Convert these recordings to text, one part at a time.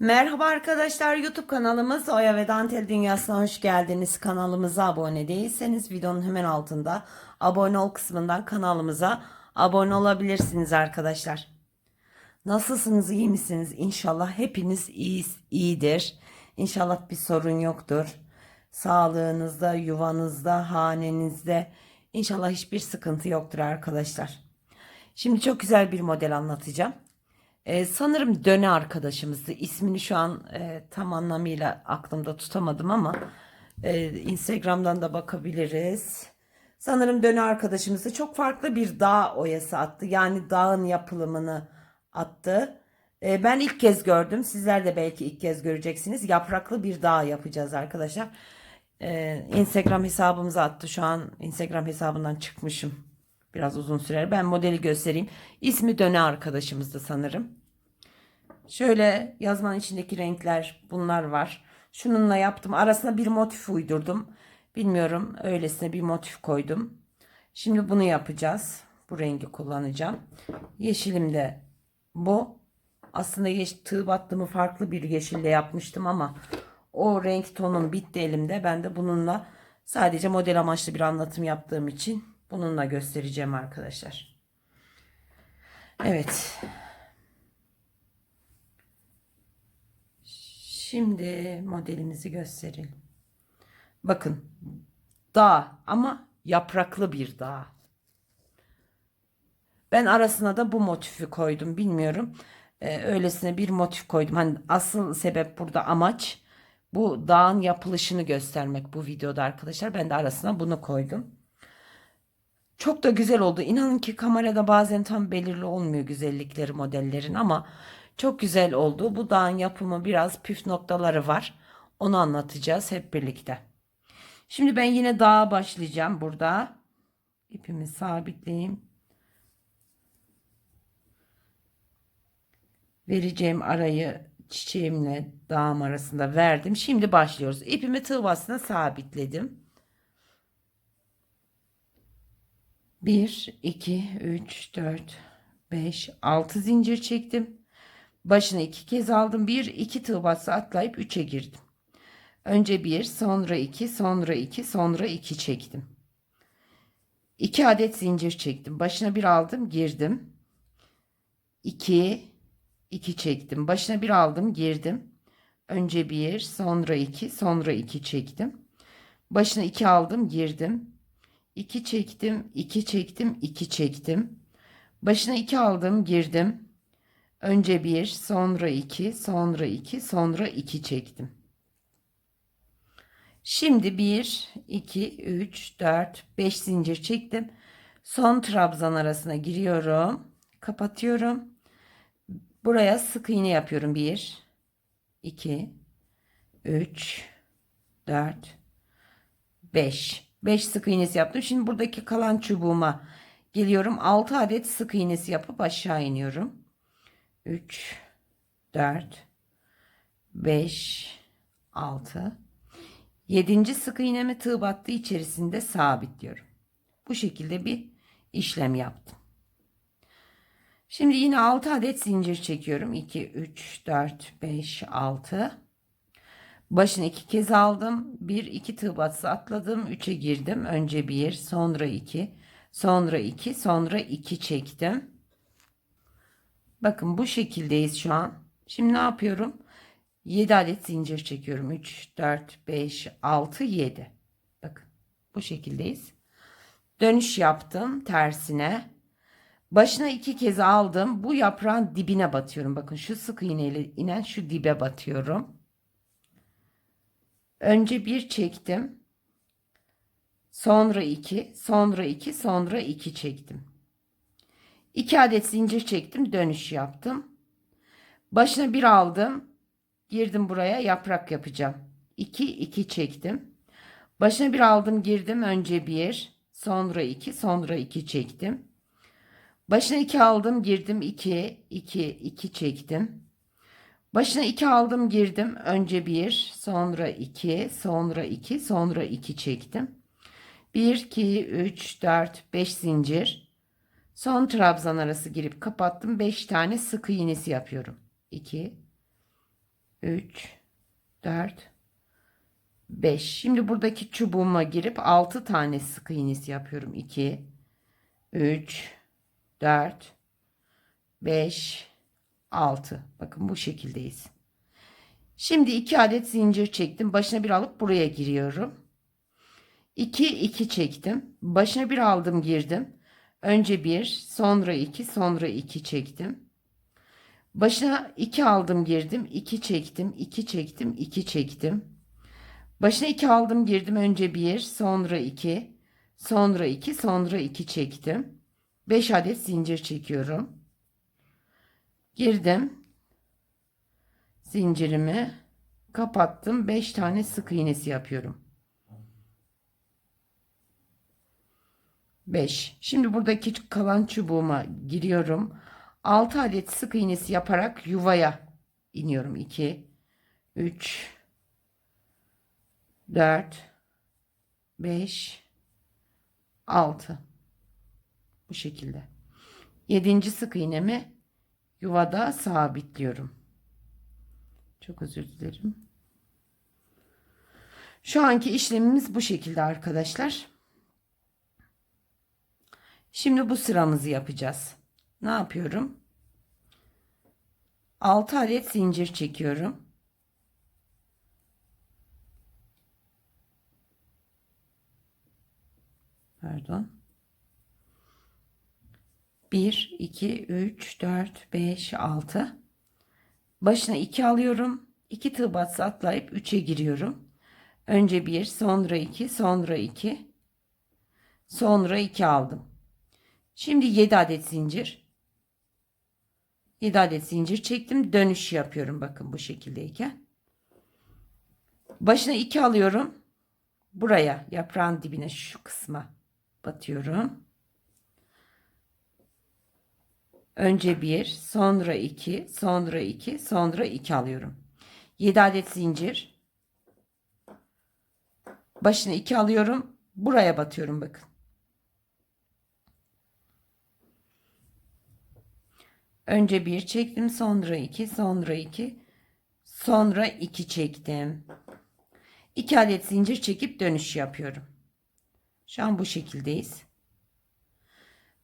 Merhaba arkadaşlar YouTube kanalımız Oya ve Dantel Dünyası'na hoş geldiniz. Kanalımıza abone değilseniz videonun hemen altında abone ol kısmından kanalımıza abone olabilirsiniz arkadaşlar. Nasılsınız iyi misiniz? İnşallah hepiniz iyi, iyidir. İnşallah bir sorun yoktur. Sağlığınızda, yuvanızda, hanenizde İnşallah hiçbir sıkıntı yoktur arkadaşlar. Şimdi çok güzel bir model anlatacağım. Ee, sanırım Döne arkadaşımızdı. İsmini şu an e, tam anlamıyla aklımda tutamadım ama e, Instagram'dan da bakabiliriz. Sanırım Döne arkadaşımızdı. Çok farklı bir dağ oyası attı. Yani dağın yapılımını attı. E, ben ilk kez gördüm. Sizler de belki ilk kez göreceksiniz. Yapraklı bir dağ yapacağız arkadaşlar. E, Instagram hesabımıza attı. Şu an Instagram hesabından çıkmışım. Biraz uzun sürer. Ben modeli göstereyim. İsmi Döne arkadaşımızdı sanırım. Şöyle yazmanın içindeki renkler bunlar var. Şununla yaptım. Arasına bir motif uydurdum. Bilmiyorum öylesine bir motif koydum. Şimdi bunu yapacağız. Bu rengi kullanacağım. Yeşilim de bu. Aslında yeş tığ battımı farklı bir yeşille yapmıştım ama o renk tonum bitti elimde. Ben de bununla sadece model amaçlı bir anlatım yaptığım için bununla göstereceğim arkadaşlar. Evet. Şimdi modelimizi gösterelim. Bakın dağ ama yapraklı bir dağ. Ben arasına da bu motifi koydum. Bilmiyorum. Ee, öylesine bir motif koydum. Hani asıl sebep burada amaç bu dağın yapılışını göstermek bu videoda arkadaşlar. Ben de arasına bunu koydum. Çok da güzel oldu. İnanın ki kamerada bazen tam belirli olmuyor güzellikleri modellerin ama çok güzel oldu. Bu dağın yapımı biraz püf noktaları var. Onu anlatacağız hep birlikte. Şimdi ben yine dağa başlayacağım burada. İpimi sabitleyeyim. Vereceğim arayı çiçeğimle dağım arasında verdim. Şimdi başlıyoruz. İpimi tığ sabitledim. 1, 2, 3, 4, 5, 6 zincir çektim. Başına iki kez aldım. 1, 2 tığ bası atlayıp 3'e girdim. Önce 1, sonra 2, sonra 2, sonra 2 çektim. 2 adet zincir çektim. Başına bir aldım, girdim. 2, 2 çektim. Başına bir aldım, girdim. Önce 1, sonra 2, sonra 2 çektim. Başına 2 aldım, girdim. 2 çektim, 2 çektim, 2 çektim. Başına 2 aldım, girdim. Önce 1, sonra 2, sonra 2, sonra 2 çektim. Şimdi 1, 2, 3, 4, 5 zincir çektim. Son trabzan arasına giriyorum. Kapatıyorum. Buraya sık iğne yapıyorum. 1, 2, 3, 4, 5. 5 sık iğnesi yaptım. Şimdi buradaki kalan çubuğuma geliyorum. 6 adet sık iğnesi yapıp aşağı iniyorum. 3 4 5 6 7. sık iğnemi tığ battı içerisinde sabitliyorum. Bu şekilde bir işlem yaptım. Şimdi yine 6 adet zincir çekiyorum. 2 3 4 5 6 Başını iki kez aldım. Bir iki tığ batısı atladım. Üçe girdim. Önce bir, sonra iki, sonra iki, sonra iki çektim. Bakın bu şekildeyiz şu an. Şimdi ne yapıyorum? 7 adet zincir çekiyorum. 3, 4, 5, 6, 7. Bakın bu şekildeyiz. Dönüş yaptım tersine. Başına iki kez aldım. Bu yaprağın dibine batıyorum. Bakın şu sık iğneyle inen şu dibe batıyorum. Önce bir çektim. Sonra iki, sonra iki, sonra iki çektim. İki adet zincir çektim, dönüş yaptım. Başına bir aldım. Girdim buraya yaprak yapacağım. 2 2 çektim. Başına bir aldım, girdim. Önce bir, sonra iki, sonra iki çektim. Başına iki aldım, girdim. 2 2 2 çektim. Başına 2 aldım girdim. Önce 1, sonra 2, sonra 2, sonra 2 çektim. 1, 2, 3, 4, 5 zincir. Son trabzan arası girip kapattım. 5 tane sık iğnesi yapıyorum. 2, 3 4 5 şimdi buradaki çubuğuma girip 6 tane sık iğnesi yapıyorum 2 3 4 5 6 bakın bu şekildeyiz şimdi 2 adet zincir çektim başına bir alıp buraya giriyorum 2 2 çektim başına bir aldım girdim önce 1 sonra 2 sonra 2 çektim Başına 2 aldım girdim. 2 çektim. 2 çektim. 2 çektim. Başına 2 aldım girdim. Önce 1 sonra 2 sonra 2 sonra 2 çektim. 5 adet zincir çekiyorum. Girdim. Zincirimi kapattım. 5 tane sık iğnesi yapıyorum. 5. Şimdi buradaki kalan çubuğuma giriyorum. 6 adet sık iğnesi yaparak yuvaya iniyorum. 2 3 4 5 6 bu şekilde. 7. sık iğnemi yuvada sabitliyorum. Çok özür dilerim. Şu anki işlemimiz bu şekilde arkadaşlar. Şimdi bu sıramızı yapacağız. Ne yapıyorum? 6 adet zincir çekiyorum. Pardon. 1 2 3 4 5 6 Başına 2 alıyorum. 2 tığ batsı atlayıp 3'e giriyorum. Önce 1, sonra 2, sonra 2, sonra 2 aldım. Şimdi 7 adet zincir. 7 adet zincir çektim. Dönüş yapıyorum bakın bu şekildeyken. Başına 2 alıyorum. Buraya yaprağın dibine şu kısma batıyorum. Önce 1, sonra 2, sonra 2, sonra 2 alıyorum. 7 adet zincir. Başına 2 alıyorum. Buraya batıyorum bakın. Önce bir çektim, sonra iki, sonra iki, sonra iki çektim. İki adet zincir çekip dönüş yapıyorum. Şu an bu şekildeyiz.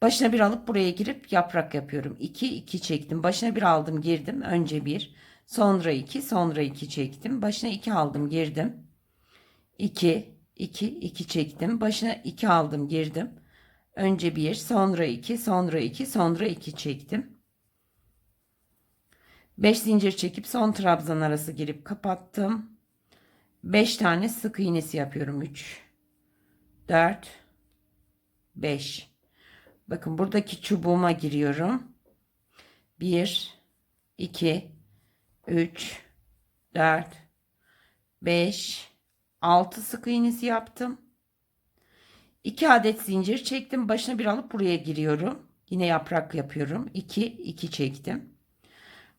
Başına bir alıp buraya girip yaprak yapıyorum. 2 2 çektim. Başına bir aldım, girdim. Önce bir, sonra iki, sonra iki çektim. Başına iki aldım, girdim. 2 2 2 çektim. Başına iki aldım, girdim. Önce bir, sonra iki, sonra iki, sonra iki çektim. 5 zincir çekip son trabzan arası girip kapattım. 5 tane sık iğnesi yapıyorum. 3 4 5 Bakın buradaki çubuğuma giriyorum. 1 2 3 4 5 6 sık iğnesi yaptım. 2 adet zincir çektim. Başına bir alıp buraya giriyorum. Yine yaprak yapıyorum. 2 2 çektim.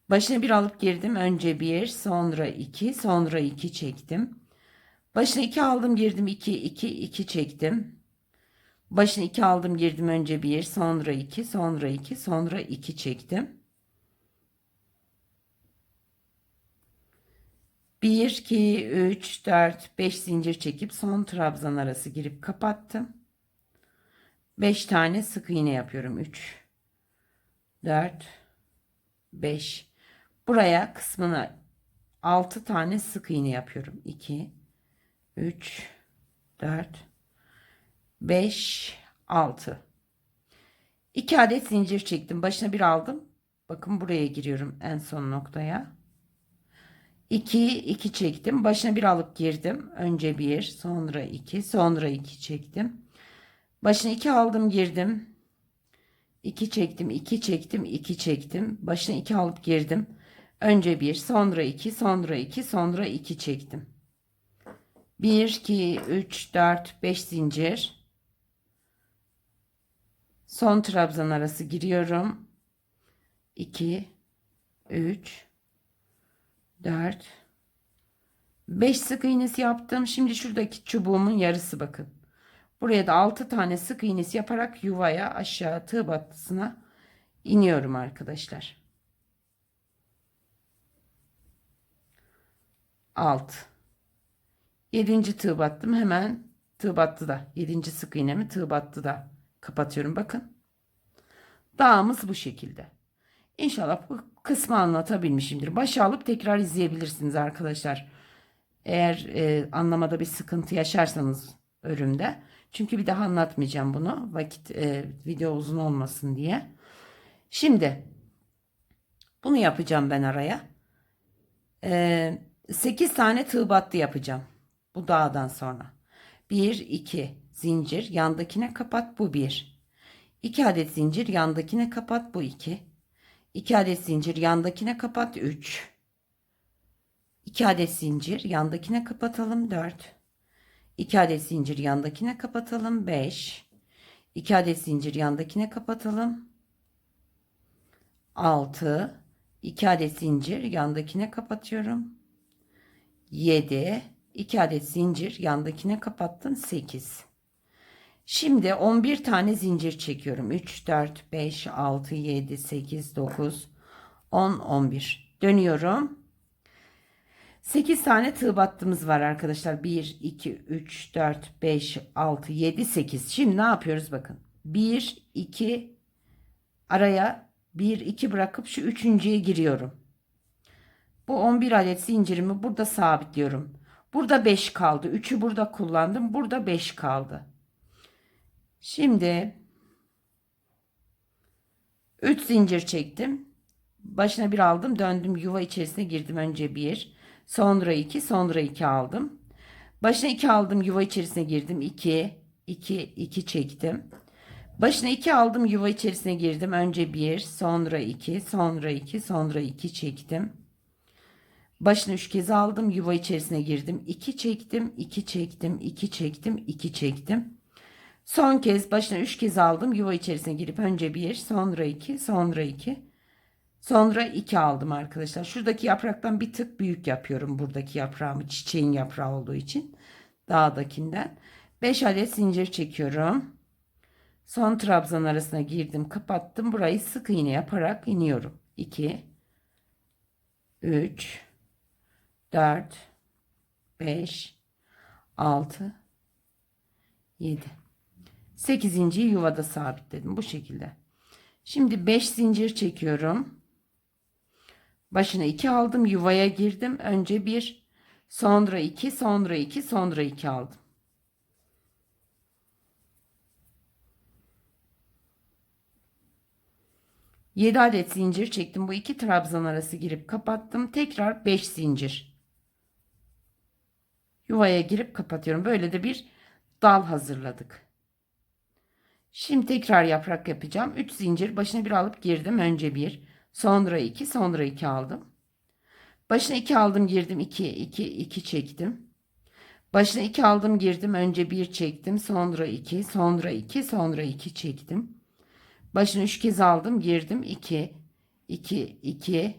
Başına bir alıp girdim. Önce bir, sonra iki, sonra iki çektim. Başına iki aldım, girdim. iki, iki, iki çektim. Başına iki aldım, girdim. Önce bir, sonra iki, sonra iki, sonra iki çektim. Bir, iki, üç, dört, beş zincir çekip son trabzan arası girip kapattım. Beş tane sık iğne yapıyorum. Üç, dört, beş. Buraya kısmına 6 tane sık iğne yapıyorum. 2 3 4 5 6 2 adet zincir çektim. Başına bir aldım. Bakın buraya giriyorum en son noktaya. 2 2 çektim. Başına bir alıp girdim. Önce 1, sonra 2, sonra 2 çektim. Başına 2 aldım, girdim. 2 çektim, 2 çektim, 2 çektim. Başına 2 alıp girdim. Önce bir, sonra iki, sonra iki, sonra iki çektim. 1, 2, 3, 4, 5 zincir. Son trabzan arası giriyorum. 2, 3, 4, 5 sık iğnesi yaptım. Şimdi şuradaki çubuğumun yarısı bakın. Buraya da 6 tane sık iğnesi yaparak yuvaya aşağı tığ battısına iniyorum arkadaşlar. 6 7. tığ battım hemen tığ battı da 7. sık iğnemi tığ battı da kapatıyorum bakın. Dağımız bu şekilde. İnşallah bu kısmı anlatabilmişimdir. Başa alıp tekrar izleyebilirsiniz arkadaşlar. Eğer e, anlamada bir sıkıntı yaşarsanız örümde çünkü bir daha anlatmayacağım bunu vakit e, video uzun olmasın diye. Şimdi bunu yapacağım ben araya. E, 8 tane tığ battı yapacağım bu dağdan sonra. 1 2 zincir yandakine kapat bu 1 2 adet zincir yandakine kapat bu 2 2 adet zincir yandakine kapat 3 2 adet zincir yandakine kapatalım 4 2 adet zincir yandakine kapatalım 5 2 adet zincir yandakine kapatalım 6 2 adet zincir yandakine kapatıyorum 7 2 adet zincir yandakine kapattım 8 Şimdi 11 tane zincir çekiyorum. 3 4 5 6 7 8 9 10 11 dönüyorum. 8 tane tığ battığımız var arkadaşlar. 1 2 3 4 5 6 7 8 şimdi ne yapıyoruz bakın. 1 2 araya 1 2 bırakıp şu üçüncüye giriyorum. Bu 11 adet zincirimi burada sabitliyorum. Burada 5 kaldı. 3'ü burada kullandım. Burada 5 kaldı Şimdi 3 zincir çektim. Başına bir aldım, döndüm yuva içerisine girdim. Önce 1, sonra 2, sonra 2 aldım. Başına 2 aldım, yuva içerisine girdim. 2, 2, 2 çektim. Başına 2 aldım, yuva içerisine girdim. Önce 1, sonra 2, sonra 2, sonra 2 çektim. Başına 3 kez aldım, yuva içerisine girdim. 2 çektim, 2 çektim, 2 çektim, 2 çektim. Son kez başına 3 kez aldım. Yuva içerisine girip önce 1, sonra 2, sonra 2, sonra 2 aldım arkadaşlar. Şuradaki yapraktan bir tık büyük yapıyorum. Buradaki yaprağımı çiçeğin yaprağı olduğu için. Dağdakinden. 5 adet zincir çekiyorum. Son trabzan arasına girdim, kapattım. Burayı sık iğne yaparak iniyorum. 2 3 4 5 6 7 8. yuvada sabitledim bu şekilde. Şimdi 5 zincir çekiyorum. Başına 2 aldım, yuvaya girdim. Önce 1, sonra 2, sonra 2, sonra 2 aldım. Yedi adet zincir çektim. Bu iki trabzan arası girip kapattım. Tekrar 5 zincir. Yuvaya girip kapatıyorum. Böyle de bir dal hazırladık. Şimdi tekrar yaprak yapacağım. 3 zincir başına bir alıp girdim. Önce 1, sonra 2, sonra 2 aldım. Başına 2 aldım, girdim. 2, 2, 2 çektim. Başına 2 aldım, girdim. Önce 1 çektim, sonra 2, sonra 2, sonra 2 çektim. Başına 3 kez aldım, girdim. 2, 2, 2,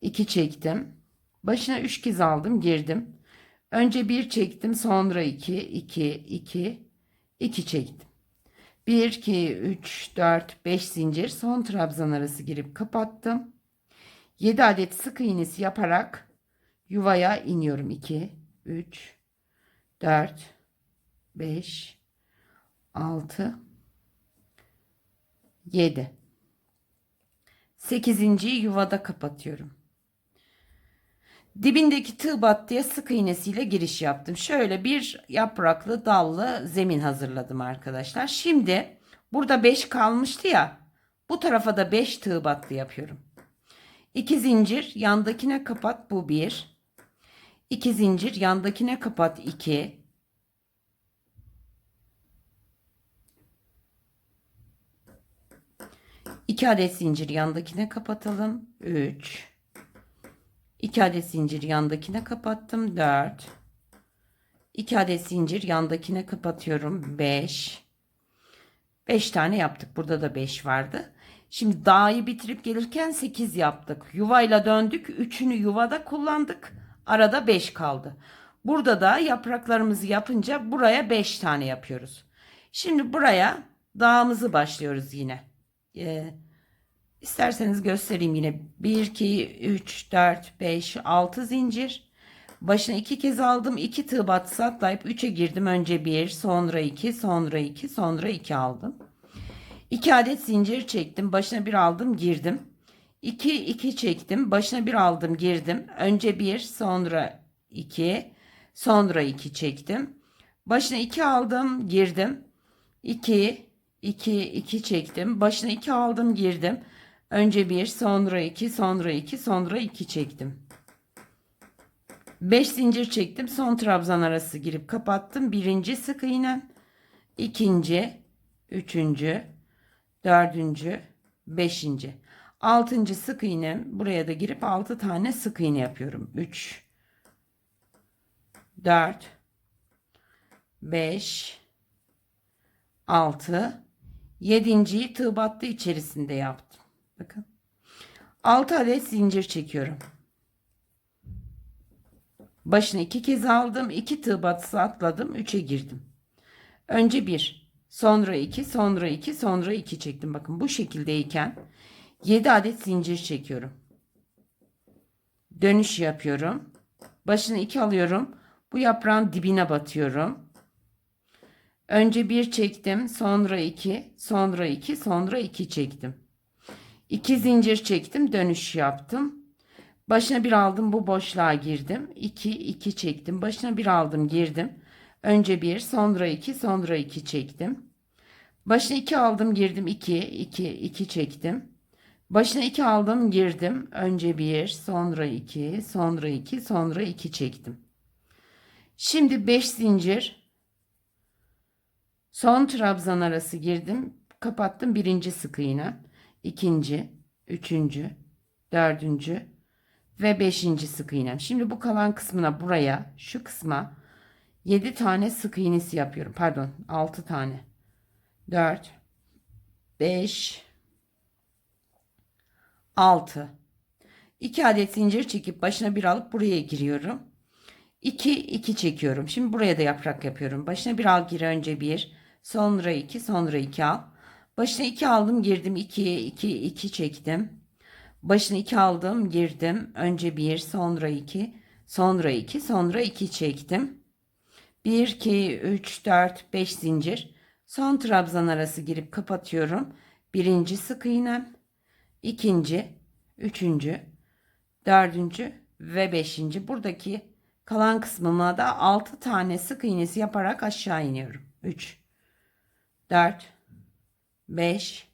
2 çektim. Başına 3 kez aldım, girdim. Önce 1 çektim, sonra 2, 2, 2, 2 çektim. 1, 2, 3, 4, 5 zincir son trabzan arası girip kapattım. 7 adet sık iğnesi yaparak yuvaya iniyorum. 2, 3, 4, 5, 6, 7. 8. yuvada kapatıyorum. Dibindeki tığ battıya sık iğnesiyle giriş yaptım. Şöyle bir yapraklı dallı zemin hazırladım arkadaşlar. Şimdi burada 5 kalmıştı ya. Bu tarafa da 5 tığ battı yapıyorum. 2 zincir yandakine kapat bu 1. 2 zincir yandakine kapat 2. 2 adet zincir yandakine kapatalım. 3 2 adet zincir yandakine kapattım. 4 2 adet zincir yandakine kapatıyorum. 5 5 tane yaptık. Burada da 5 vardı. Şimdi dağı bitirip gelirken 8 yaptık. Yuvayla döndük. 3'ünü yuvada kullandık. Arada 5 kaldı. Burada da yapraklarımızı yapınca buraya 5 tane yapıyoruz. Şimdi buraya dağımızı başlıyoruz yine. Ee, İsterseniz göstereyim yine. 1, 2, 3, 4, 5, 6 zincir. Başına iki kez aldım. 2 tığ batısı atlayıp 3'e girdim. Önce 1, sonra 2, sonra 2, sonra 2 aldım. 2 adet zincir çektim. Başına bir aldım, girdim. 2, 2 çektim. Başına bir aldım, girdim. Önce 1, sonra 2, sonra 2 çektim. Başına 2 aldım, girdim. 2, 2, 2 çektim. Başına 2 aldım, girdim. Önce 1, sonra 2, sonra 2, sonra 2 çektim. 5 zincir çektim. Son trabzan arası girip kapattım. Birinci sık iğnem. ikinci, üçüncü, dördüncü, beşinci. Altıncı sık iğnem. Buraya da girip 6 tane sık iğne yapıyorum. 3, 4, 5, 6, 7.yi tığ battı içerisinde yaptım. Bakın. 6 adet zincir çekiyorum. Başına iki kez aldım. iki tığ batısı atladım. Üçe girdim. Önce bir. Sonra iki. Sonra iki. Sonra iki çektim. Bakın bu şekildeyken 7 adet zincir çekiyorum. Dönüş yapıyorum. Başına iki alıyorum. Bu yaprağın dibine batıyorum. Önce bir çektim. Sonra iki. Sonra iki. Sonra iki çektim. İki zincir çektim. Dönüş yaptım. Başına bir aldım bu boşluğa girdim. 2 2 çektim. Başına bir aldım girdim. Önce bir sonra iki sonra iki çektim. Başına iki aldım girdim 2 2 2 çektim. Başına iki aldım girdim. Önce bir sonra iki sonra iki sonra iki çektim. Şimdi 5 zincir son trabzan arası girdim. Kapattım birinci sık iğne. İkinci, üçüncü, dördüncü, ve 5. sık iğnem. Şimdi bu kalan kısmına buraya şu kısma 7 tane sık iğnesi yapıyorum. Pardon 6 tane. 4 5 6 2 adet zincir çekip başına bir alıp buraya giriyorum. 2 2 çekiyorum. Şimdi buraya da yaprak yapıyorum. Başına bir al gir önce 1, sonra 2, sonra 2 al. Başına 2 aldım, girdim 2 2 2 çektim. Başını iki aldım, girdim. Önce bir, sonra iki, sonra iki, sonra iki çektim. Bir, iki, üç, dört, beş zincir. Son trabzan arası girip kapatıyorum. Birinci sık iğnem, ikinci, üçüncü, dördüncü ve beşinci. Buradaki kalan kısmına da altı tane sık iğnesi yaparak aşağı iniyorum. Üç, dört, beş,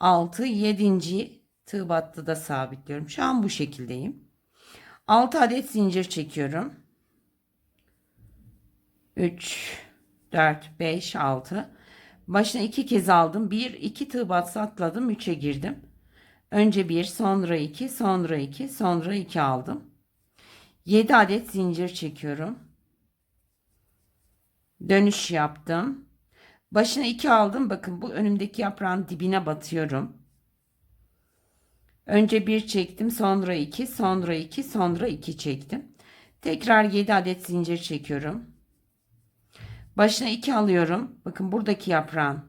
altı, yedinci tığ battı da sabitliyorum. Şu an bu şekildeyim. 6 adet zincir çekiyorum. 3 4 5 6 başına iki kez aldım. 1 2 tığ battı atladım. 3'e girdim. Önce 1 sonra 2 sonra 2 sonra 2 aldım. 7 adet zincir çekiyorum. Dönüş yaptım. Başına 2 aldım. Bakın bu önümdeki yaprağın dibine batıyorum. Önce bir çektim, sonra iki, sonra iki, sonra iki çektim. Tekrar 7 adet zincir çekiyorum. Başına 2 alıyorum. Bakın buradaki yaprağın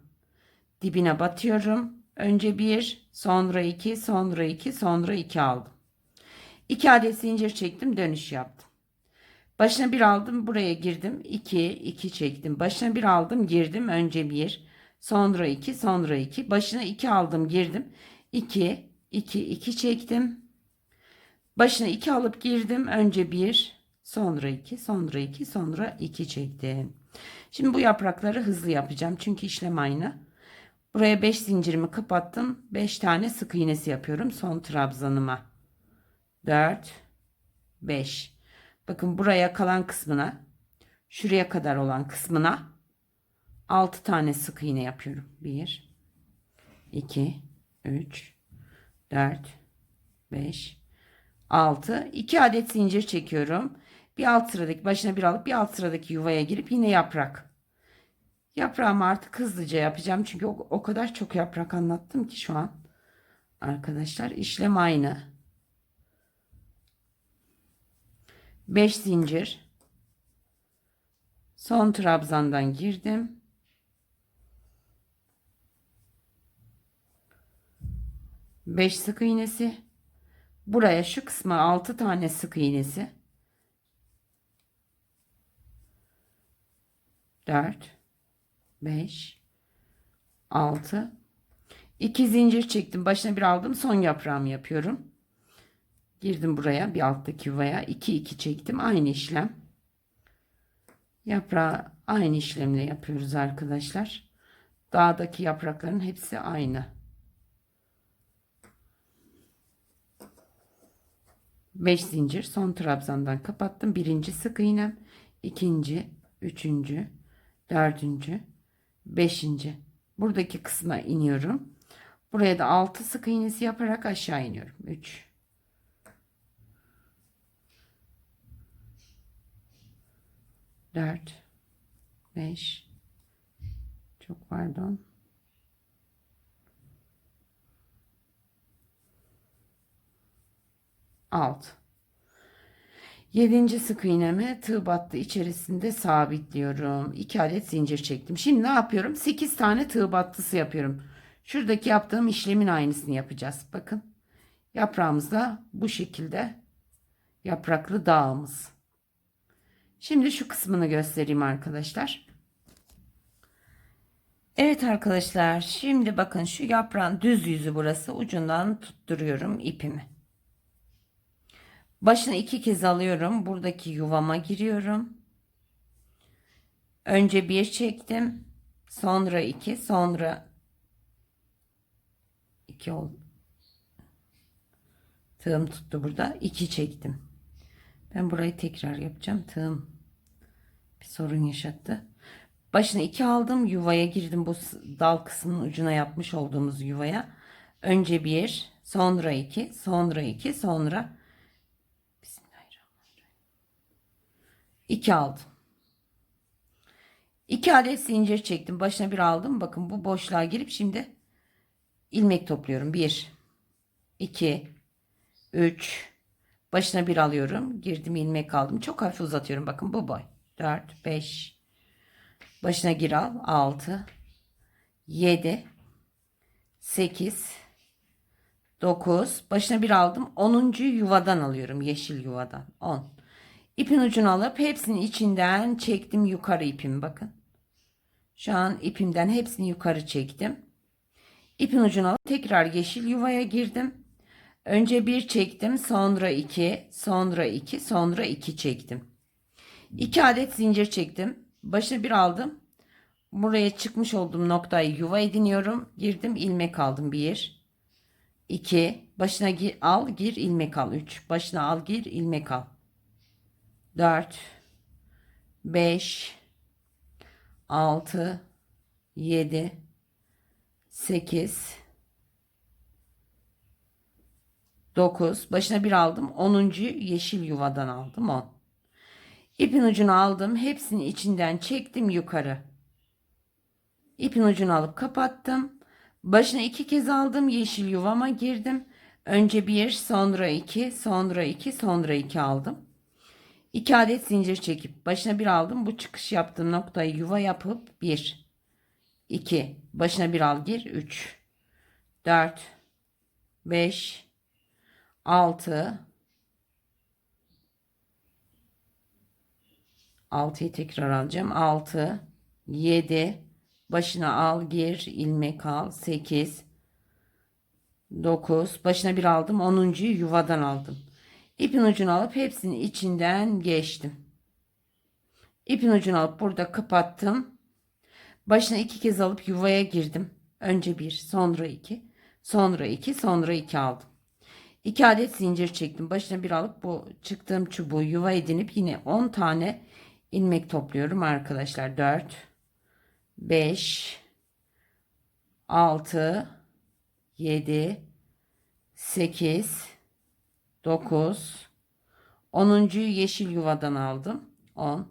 dibine batıyorum. Önce bir, sonra iki, sonra iki, sonra iki aldım. 2 adet zincir çektim, dönüş yaptım. Başına bir aldım, buraya girdim. 2, 2 çektim. Başına bir aldım, girdim. Önce bir, sonra iki, sonra iki. Başına 2 aldım, girdim. 2, 2 2 çektim. Başına 2 alıp girdim. Önce 1, sonra 2, sonra 2, sonra 2 çektim. Şimdi bu yaprakları hızlı yapacağım. Çünkü işlem aynı. Buraya 5 zincirimi kapattım. 5 tane sık iğnesi yapıyorum son trabzanıma. 4 5 Bakın buraya kalan kısmına şuraya kadar olan kısmına 6 tane sık iğne yapıyorum. 1 2 3 4, 5, 6. 2 adet zincir çekiyorum. Bir alt sıradaki başına bir alıp bir alt sıradaki yuvaya girip yine yaprak. Yaprağımı artık hızlıca yapacağım. Çünkü o, o kadar çok yaprak anlattım ki şu an. Arkadaşlar işlem aynı. 5 zincir. Son trabzandan girdim. 5 sık iğnesi. Buraya şu kısma 6 tane sık iğnesi. 4 5 6 2 zincir çektim. Başına bir aldım. Son yaprağımı yapıyorum. Girdim buraya bir alttaki yuvaya. 2 2 çektim. Aynı işlem. Yaprağı aynı işlemle yapıyoruz arkadaşlar. Dağdaki yaprakların hepsi aynı. 5 zincir son trabzandan kapattım. Birinci sık iğnem, ikinci, üçüncü, dördüncü, beşinci. Buradaki kısma iniyorum. Buraya da 6 sık iğnesi yaparak aşağı iniyorum. 3 4 5 Çok pardon. 6 Yedinci sık iğnemi tığ battı içerisinde sabitliyorum. 2 adet zincir çektim. Şimdi ne yapıyorum? 8 tane tığ battısı yapıyorum. Şuradaki yaptığım işlemin aynısını yapacağız. Bakın. Yaprağımız da bu şekilde yapraklı dağımız. Şimdi şu kısmını göstereyim arkadaşlar. Evet arkadaşlar şimdi bakın şu yaprağın düz yüzü burası ucundan tutturuyorum ipimi. Başını iki kez alıyorum. Buradaki yuvama giriyorum. Önce bir çektim. Sonra iki. Sonra iki oldu. Tığım tuttu burada. iki çektim. Ben burayı tekrar yapacağım. Tığım bir sorun yaşattı. Başını iki aldım. Yuvaya girdim. Bu dal kısmının ucuna yapmış olduğumuz yuvaya. Önce bir. Sonra iki. Sonra iki. Sonra 2 aldım. 2 adet zincir çektim. Başına bir aldım. Bakın bu boşluğa girip şimdi ilmek topluyorum. 1 2 3 başına bir alıyorum. Girdim ilmek aldım. Çok hafif uzatıyorum. Bakın bu boy. 4 5 başına gir al. 6 7 8 9 başına bir aldım. 10. yuvadan alıyorum. Yeşil yuvadan. 10 İpin ucunu alıp hepsini içinden çektim yukarı ipimi bakın. Şu an ipimden hepsini yukarı çektim. İpin ucunu alıp tekrar yeşil yuvaya girdim. Önce bir çektim, sonra iki, sonra iki, sonra iki çektim. İki adet zincir çektim. Başına bir aldım. Buraya çıkmış olduğum noktayı yuva ediniyorum. Girdim, ilmek aldım. Bir, iki, başına gir, al, gir, ilmek al. Üç, başına al, gir, ilmek al. 4 5 6 7 8 9 başına bir aldım. 10. yeşil yuvadan aldım 10 ipin ucunu aldım. Hepsini içinden çektim yukarı. İpin ucunu alıp kapattım. Başına iki kez aldım. Yeşil yuvama girdim. Önce bir sonra iki sonra iki sonra iki aldım. 2 adet zincir çekip başına bir aldım. Bu çıkış yaptığım noktayı yuva yapıp 1 2 başına bir al gir. 3 4 5 6 6'yı tekrar alacağım. 6 7 başına al gir ilmek al 8 9 başına bir aldım 10. yuvadan aldım İpin ucunu alıp hepsini içinden geçtim. İpin ucunu alıp burada kapattım. Başına iki kez alıp yuvaya girdim. Önce bir, sonra iki, sonra iki, sonra iki aldım. İki adet zincir çektim. Başına bir alıp bu çıktığım çubuğu yuva edinip yine 10 tane ilmek topluyorum arkadaşlar. 4, 5, 6, 7, 8, 9 10. yeşil yuvadan aldım 10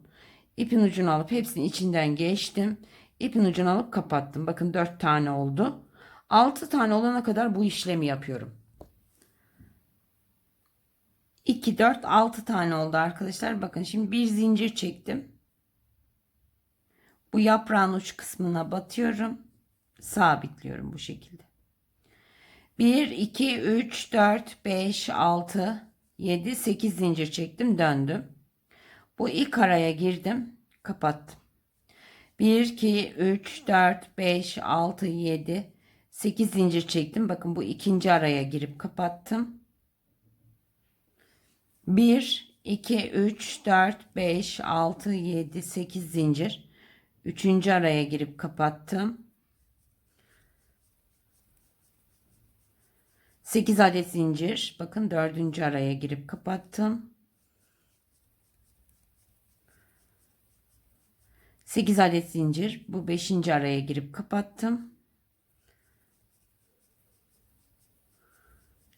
ipin ucunu alıp hepsini içinden geçtim ipin ucunu alıp kapattım bakın 4 tane oldu 6 tane olana kadar bu işlemi yapıyorum 2 4 6 tane oldu arkadaşlar bakın şimdi bir zincir çektim bu yaprağın uç kısmına batıyorum sabitliyorum bu şekilde 1, 2, 3, 4, 5, 6, 7, 8 zincir çektim döndüm. Bu ilk araya girdim kapattım. 1, 2, 3, 4, 5, 6, 7, 8 zincir çektim. Bakın bu ikinci araya girip kapattım. 1, 2, 3, 4, 5, 6, 7, 8 zincir. Üçüncü araya girip kapattım. 8 adet zincir. Bakın dördüncü araya girip kapattım. 8 adet zincir. Bu 5. araya girip kapattım.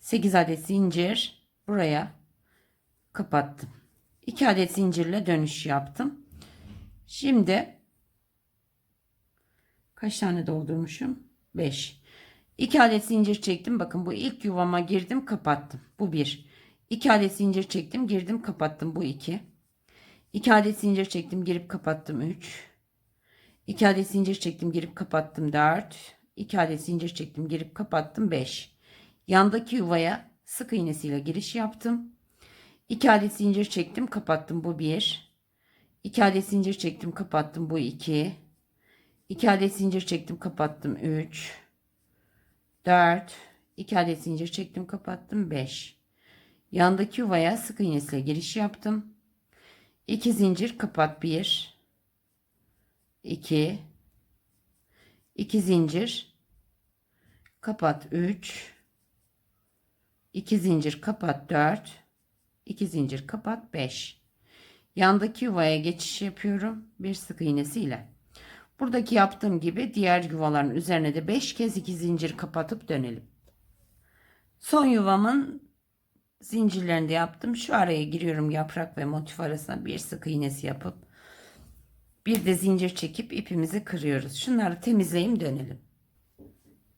8 adet zincir buraya kapattım. 2 adet zincirle dönüş yaptım. Şimdi kaç tane doldurmuşum? 5. 2 adet zincir çektim. Bakın bu ilk yuvama girdim, kapattım. Bu 1. 2 adet zincir çektim, girdim, kapattım. Bu 2. 2 adet zincir çektim, girip kapattım. 3. 2 adet zincir çektim, girip kapattım. 4. 2 adet zincir çektim, girip kapattım. 5. Yandaki yuvaya sık iğnesiyle giriş yaptım. 2 adet zincir çektim, kapattım. Bu 1. 2 adet zincir çektim, kapattım. Bu 2. 2 adet zincir çektim, kapattım. 3. 4. 2 adet zincir çektim, kapattım. 5. Yandaki yuvaya sık iğnesiyle giriş yaptım. 2 zincir kapat 1. 2. 2 zincir kapat 3. 2 zincir kapat 4. 2 zincir kapat 5. Yandaki yuvaya geçiş yapıyorum. Bir sık iğnesiyle. Buradaki yaptığım gibi diğer yuvaların üzerine de 5 kez 2 zincir kapatıp dönelim. Son yuvamın zincirlerini de yaptım. Şu araya giriyorum yaprak ve motif arasına bir sık iğnesi yapıp bir de zincir çekip ipimizi kırıyoruz. Şunları temizleyeyim dönelim.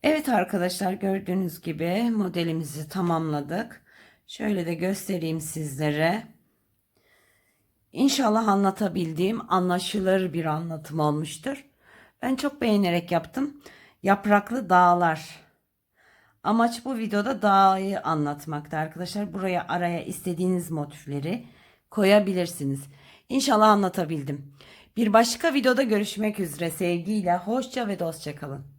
Evet arkadaşlar gördüğünüz gibi modelimizi tamamladık. Şöyle de göstereyim sizlere. İnşallah anlatabildiğim anlaşılır bir anlatım olmuştur. Ben çok beğenerek yaptım. Yapraklı dağlar. Amaç bu videoda dağı anlatmakta arkadaşlar. Buraya araya istediğiniz motifleri koyabilirsiniz. İnşallah anlatabildim. Bir başka videoda görüşmek üzere. Sevgiyle, hoşça ve dostça kalın.